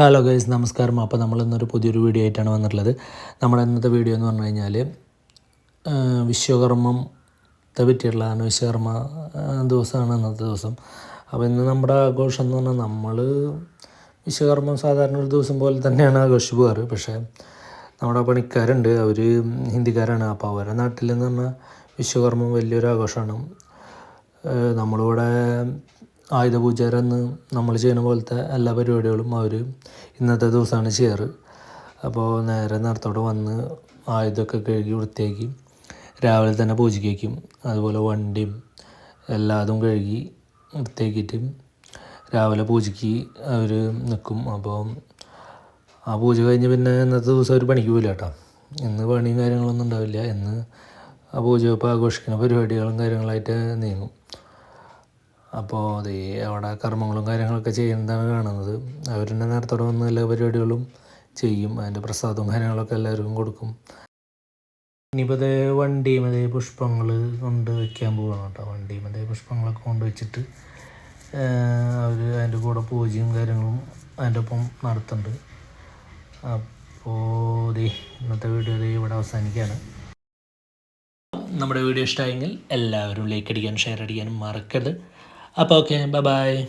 Hello guys നമസ്കാരം. അപ്പോൾ നമ്മൾ ഇന്നൊരു പുതിയൊരു വീഡിയോ ആയിട്ടാണ് വന്നിട്ടുള്ളത്. നമ്മുടെ ഇന്നത്തെ വീഡിയോ എന്ന് പറഞ്ഞു കഴിഞ്ഞാൽ വിശ്വകർമ്മത്തെ പറ്റിയിട്ടുള്ളതാണ് വിശ്വകർമ്മ ദിവസമാണ് ഇന്നത്തെ ദിവസം. അപ്പോൾ ഇന്ന് നമ്മുടെ ആഘോഷം എന്ന് പറഞ്ഞാൽ നമ്മൾ വിശ്വകർമ്മം സാധാരണ ഒരു ദിവസം പോലെ തന്നെയാണ് ആഘോഷിച്ച് പോകാറ്. പക്ഷേ നമ്മുടെ പണിക്കാരുണ്ട്. അവർ ഹിന്ദിക്കാരാണ്. അപ്പോൾ അവരുടെ നാട്ടിൽ എന്ന് പറഞ്ഞാൽ വിശ്വകർമ്മം വലിയൊരു ആഘോഷമാണ്. നമ്മളിവിടെ ആയുധ എന്ന് നമ്മൾ ചെയ്യുന്ന പോലത്തെ എല്ലാ പരിപാടികളും അവർ ഇന്നത്തെ ദിവസമാണ് ചെയ്യാറ്. അപ്പോൾ നേരെ നേരത്തോടെ വന്ന് ആയുധമൊക്കെ കഴുകി വൃത്തിയാക്കി രാവിലെ തന്നെ പൂജയ്ക്ക് വയ്ക്കും. അതുപോലെ വണ്ടിയും എല്ലാതും കഴുകി വൃത്തിയാക്കിയിട്ട് രാവിലെ പൂജയ്ക്ക് അവർ നിൽക്കും. അപ്പോൾ ആ പൂജ കഴിഞ്ഞ് പിന്നെ ഇന്നത്തെ ദിവസം അവർ പണിക്ക് പോയില്ല കേട്ടോ. ഇന്ന് പണിയും കാര്യങ്ങളൊന്നും ഉണ്ടാവില്ല. എന്ന് ആ പൂജ ഇപ്പോൾ ആഘോഷിക്കുന്ന പരിപാടികളും കാര്യങ്ങളായിട്ട് നീങ്ങും. അപ്പോൾ അതേ അവിടെ കർമ്മങ്ങളും കാര്യങ്ങളൊക്കെ ചെയ്യുന്നതാണ് കാണുന്നത്. അവർ തന്നെ നേരത്തോടെ വന്ന് എല്ലാ പരിപാടികളും ചെയ്യും. അതിന്റെ പ്രസാദവും കാര്യങ്ങളൊക്കെ എല്ലാവർക്കും കൊടുക്കും. ഇനിയിപ്പോൾ അതേ വണ്ടിയും അതേ പുഷ്പങ്ങൾ കൊണ്ട് വയ്ക്കാൻ പോവാണ് കേട്ടോ. വണ്ടിയും അതേ പുഷ്പങ്ങളൊക്കെ കൊണ്ട് വെച്ചിട്ട് അവർ അതിന്റെ കൂടെ പൂജയും കാര്യങ്ങളും അതിന്റെ ഒപ്പം നടത്തുന്നുണ്ട്. അപ്പോൾ ദേ ഇന്നത്തെ വീഡിയോ ദേ ഇവിടെ അവസാനിക്കുകയാണ്. നമ്മുടെ വീഡിയോ ഇഷ്ടമായെങ്കിൽ എല്ലാവരും ലൈക്ക് അടിക്കാനും ഷെയർ അടിക്കാനും മറക്കരുത്. Up, okay. Bye bye.